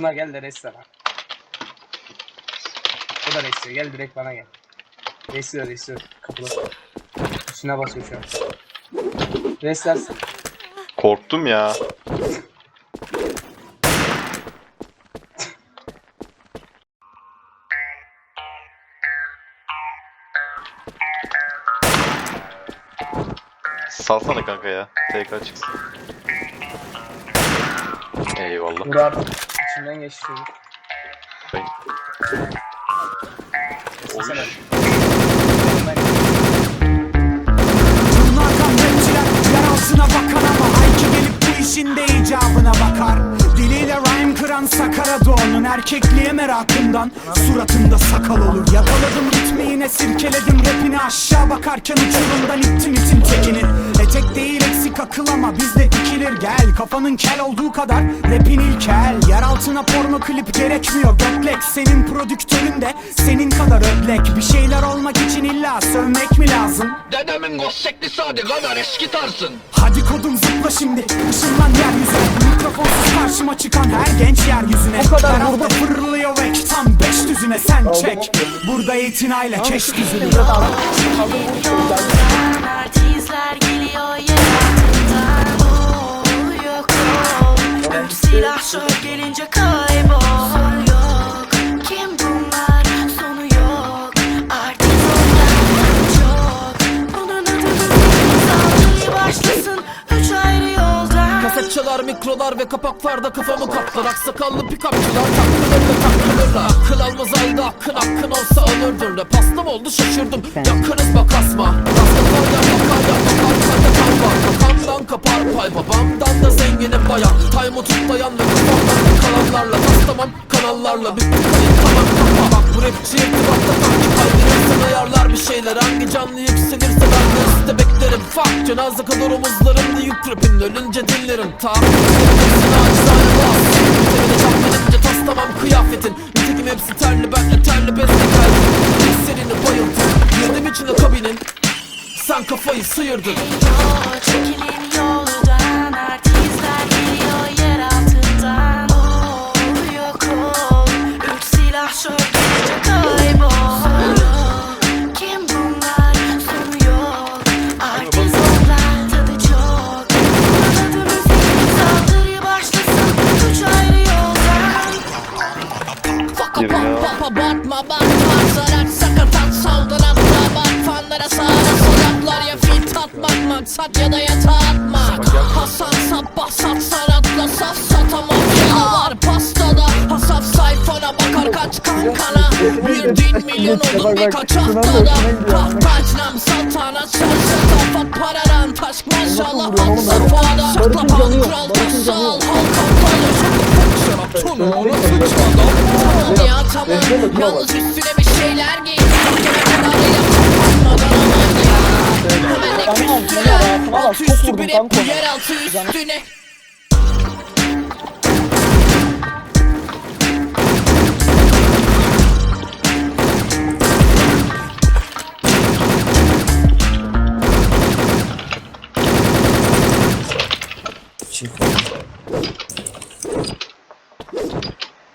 Tuna gel de rest sana. O da restiyor. Gel direkt bana gel. Restiyor restiyor. Kapıda. Üstüne basıyor şu an. Restlersin. Korktum ya. Salsana kanka ya. TK çıksın. Eyvallah. Vur abi. İçimden geçti. Çocuk. Rapçiler yer altına bakar ama Hayki gelip bu işin de icabına bakar. Diliyle rhyme kıran sakara doğunun Erkekliğe merakından suratında sakal olur. Yakaladım ritmi yine sirkeledim rapini. Aşağı bakarken uçurumdan ittim itin tekini Etek değil eksik akıl ama bizde dikilir. Gel Kafanın kel olduğu kadar rapin ilkel Yer altına porno klip gerekmiyor götlek. Senin prodüktörün de senin kadar ödlek Bir şeyler olmak için illa sövmek mi lazım? Dedemin gossekli sade kadar eski tarsın. Hadi kodum zıpla şimdi Işınlan yeryüzüne. Mikrofonsuz karşıma çıkan her genç yeryüzüne. O kadar burada fırlıyor ve tam beş düzüne. Sen çek. Burada itinayla keş düzünü. Artistler geliyor yoldan Kaset çalar mikrolar ve kapaklarda kafamı kaplar Aksakallı pikapçılar takılırla takılırla Akıl almaz halde hakkın hakkın olsa alırdın Rap hastam oldu? Şaşırdım. Yakınız bak asma. Rastafar ya bakar ya bakar sende kan var Kakamdan kapar pay babamdan da zenginim baya. Taymo tut dayan ve kafamdan da kalanlarla Taslamam kanallarla bitti kayıt tamam kapa Bak bu rapçi irtibatta takip kaydırırsın ayarlar bir şeyler. Hangi canlı yükselirse ben de beklerim Fuck cenaze kadar omuzlarım yük rapin Ölünce dinlerim ta. Hepsini acizane bas. Bitemini tahminince taslamam kıyafetin. Nitekim hepsi terli ben de terli bezle geldim Hislerini bayıldım Girdim içine kabinin. Sen kafayı sıyırdın. Çekilin yoldan bakma Zarar sakatat saldıran bak Fanlara sağda solaklar ya fit atmak Maksat ya da yatağa atmak. Hasan sabah sat sanatla saf satamam. Ya var pastada. Hasaf sayfana bakar kaç kankana. Bir din milyon olur birkaç haftada. Kahkaç nam saltanat Şarjı tafat pararan Taşk maşallah. Alt safhada Şakla pan kral taşal Halk kampalı Şarap Tonu onu sıçma lan. Ya tamam yalnız üstüne bir şeyler giy. Altı üstü bir hep yer altı üstüne. Çık.